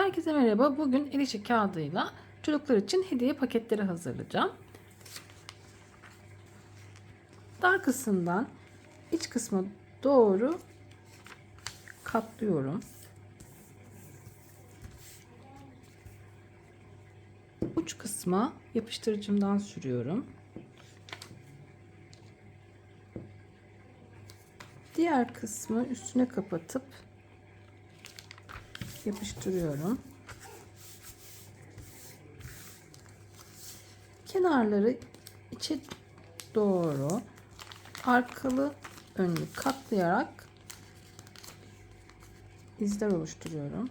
Herkese merhaba. Bugün el işi kağıdıyla çocuklar için hediye paketleri hazırlayacağım. Dar kısımdan iç kısma doğru katlıyorum. Uç kısma yapıştırıcımdan sürüyorum. Diğer kısmı üstüne kapatıp yapıştırıyorum. Kenarları içe doğru arkalı önlü katlayarak izler oluşturuyorum.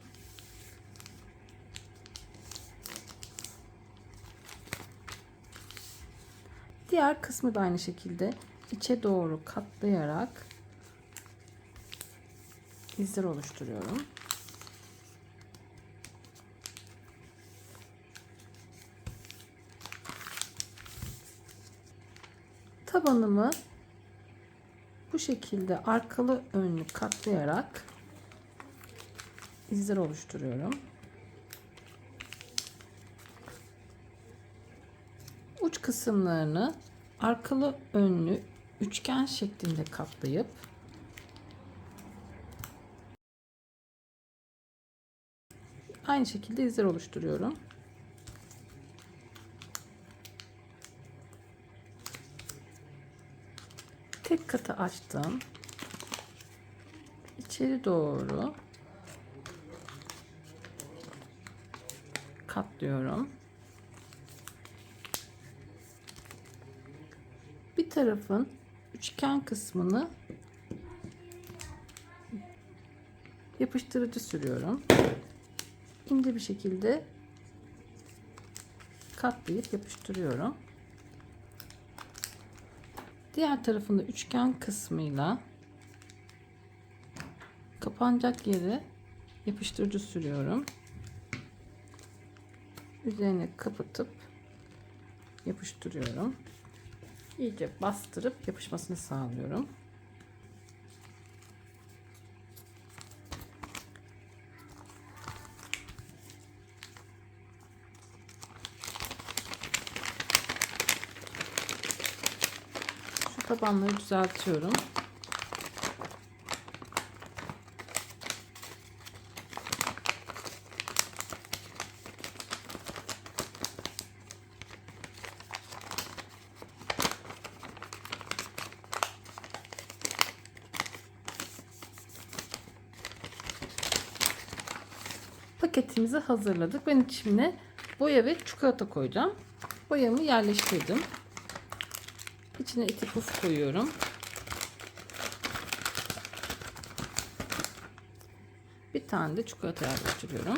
Diğer kısmı da aynı şekilde içe doğru katlayarak izler oluşturuyorum. Tabanımı bu şekilde arkalı önlü katlayarak izler oluşturuyorum. Uç kısımlarını arkalı önlü üçgen şeklinde katlayıp aynı şekilde izler oluşturuyorum. Tek katı açtım. İçeri doğru katlıyorum. Bir tarafın üçgen kısmını yapıştırıcı sürüyorum. İnce bir şekilde katlayıp yapıştırıyorum. Diğer tarafında üçgen kısmıyla kapanacak yere yapıştırıcı sürüyorum. Üzerine kapatıp yapıştırıyorum. İyice bastırıp yapışmasını sağlıyorum. Tabanları düzeltiyorum. Paketimizi hazırladık. Ben içine boya ve çikolata koyacağım. Boyamı yerleştirdim. İçine eti puf koyuyorum. Bir tane de çikolata yerleştiriyorum.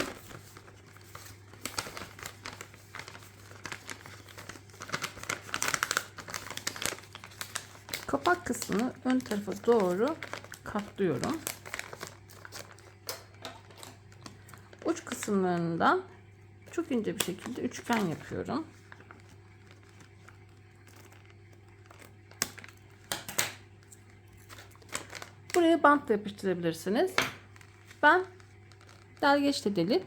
Kapak kısmını ön tarafa doğru katlıyorum. Uç kısımlarından çok ince bir şekilde üçgen yapıyorum. Buraya bant da yapıştırabilirsiniz. Ben delgeçle delip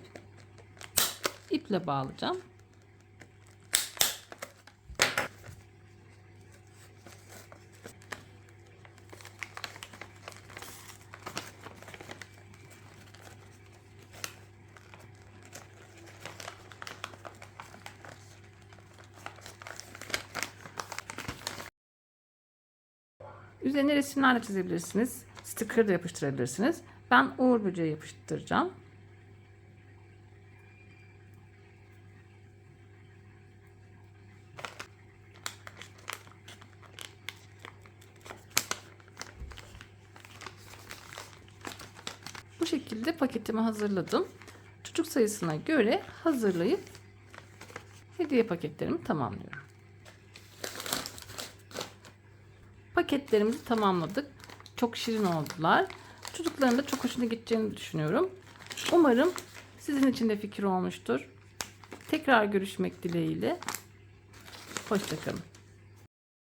iple bağlayacağım. Üzerine resimler de çizebilirsiniz. Sticker da yapıştırabilirsiniz. Ben uğur böceği yapıştıracağım. Bu şekilde paketimi hazırladım. Çocuk sayısına göre hazırlayıp hediye paketlerimi tamamlıyorum. Paketlerimizi tamamladık. Çok şirin oldular. Çocukların da çok hoşuna gideceğini düşünüyorum. Umarım sizin için de fikir olmuştur. Tekrar görüşmek dileğiyle. Hoşçakalın.